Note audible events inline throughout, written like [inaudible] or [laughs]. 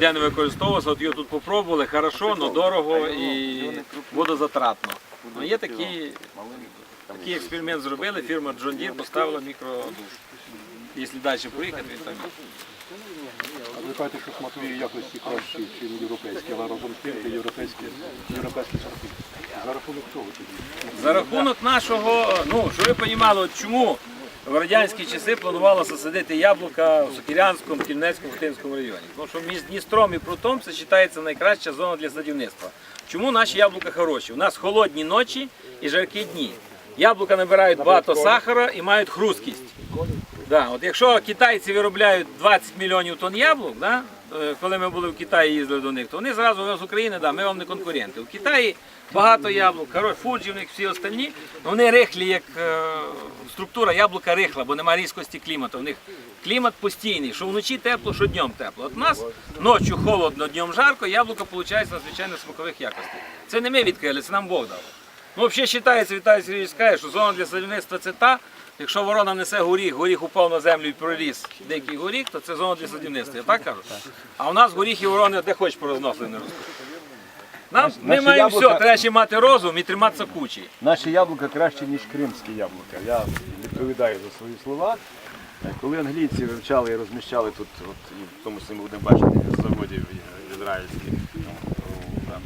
ніде не використовувався, от його тут попробували, хорошо, але дорого і водозатратно. Ну, є такі, такий експеримент зробили, фірма John Deere поставила мікродуш. Якщо далі поїхати, там А ви кажете, що смакові якості кращі, ніж європейські, але разом з тим це європейські, європейські сорти. За рахунок чого тоді? За рахунок нашого, ну, що ви розуміли, чому в радянські часи планувалося садити яблука в Сокірянському, Кільнецькому, Хтинському районі. Тому що між Дністром і Прутом це вважається найкраща зона для садівництва. Чому наші яблука хороші? У нас холодні ночі і жаркі дні. Яблука набирають багато сахара і мають хрусткість. Да, от якщо китайці виробляють 20 мільйонів тонн яблук, да, коли ми були в Китаї їздили до них, то вони зразу з України, да, ми вам не конкуренти. У Китаї багато яблук, фуджі в них всі остальні, ну, вони рихлі, як е, структура яблука рихла, бо немає різкості клімату. У них клімат постійний, що вночі тепло, що днем тепло. От у нас ночі холодно, днем жарко, яблуко виходить надзвичайно смакових якостей. Це не ми відкрили, це нам Бог дав. Ну, взагалі вважається, Віталій Сергійович каже, що зона для садівництва це та, якщо ворона несе горіх, горіх упав на землю і проріс дикий горіх, то це зона для садівництва. Я так кажу? А у нас горіхи ворони де хоч порозносили не ростуть. Нам, ми Наші маємо яблука- все, треба ще мати розум і триматися кучі. Наші яблука краще, ніж кримські яблука. Я відповідаю за свої слова. Е, Коли англійці вивчали і розміщали тут, от, і в тому числі ми будемо бачити заводів ізраїльських ну, на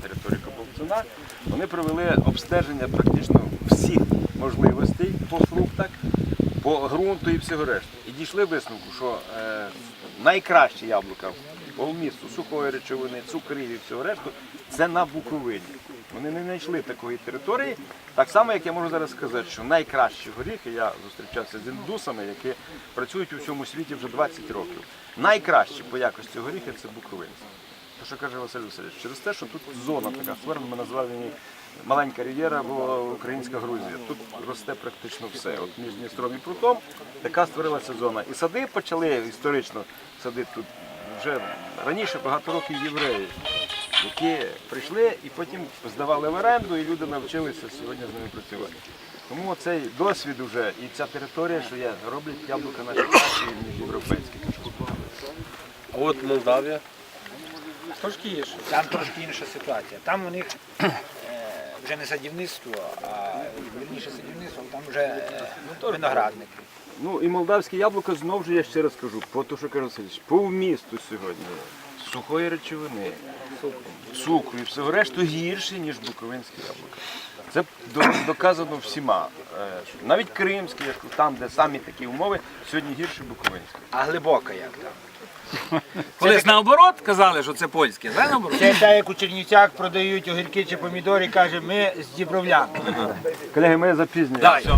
території Кобовцина, вони провели обстеження практично всіх можливостей по фруктах, по ґрунту і всього решту. І дійшли висновку, що е, найкращі яблука по вмісту сухої речовини, цукрів і всього решту це на Буковині. Вони не знайшли такої території. Так само, як я можу зараз сказати, що найкращі горіхи, я зустрічався з індусами, які працюють у всьому світі вже 20 років. Найкращі по якості горіхи це буковинські. То, що каже Василь Васильович, через те, що тут зона така створена, ми назвали її маленька рів'єра або українська Грузія. Тут росте практично все. От між Дністром і Прутом така створилася зона. І сади почали історично садити тут вже раніше багато років євреї, які прийшли і потім здавали в оренду, і люди навчилися сьогодні з ними працювати. Тому цей досвід вже і ця територія, що є, роблять яблука наші кращі, ніж європейські. А от Молдавія. Трошки є. Там трошки інша ситуація. Там у них е, вже не садівництво, а вірніше садівництво, там вже е, виноградники. Ну і молдавське яблуко знову ж я ще раз кажу, по те, що каже Васильович, по вмісту сьогодні сухої речовини, цукру і всього решту гірше, ніж буковинське яблуко. Це доказано всіма. Е, Навіть кримський, там, де самі такі умови, сьогодні гірше буковинське. А глибока як там. [laughs] Колись наоборот казали, що це польське, да, наоборот? Це те, як у Чернівцях продають огірки чи помідори, каже, ми з Дібровлян. Колеги, ми запізнюємо. Да, все.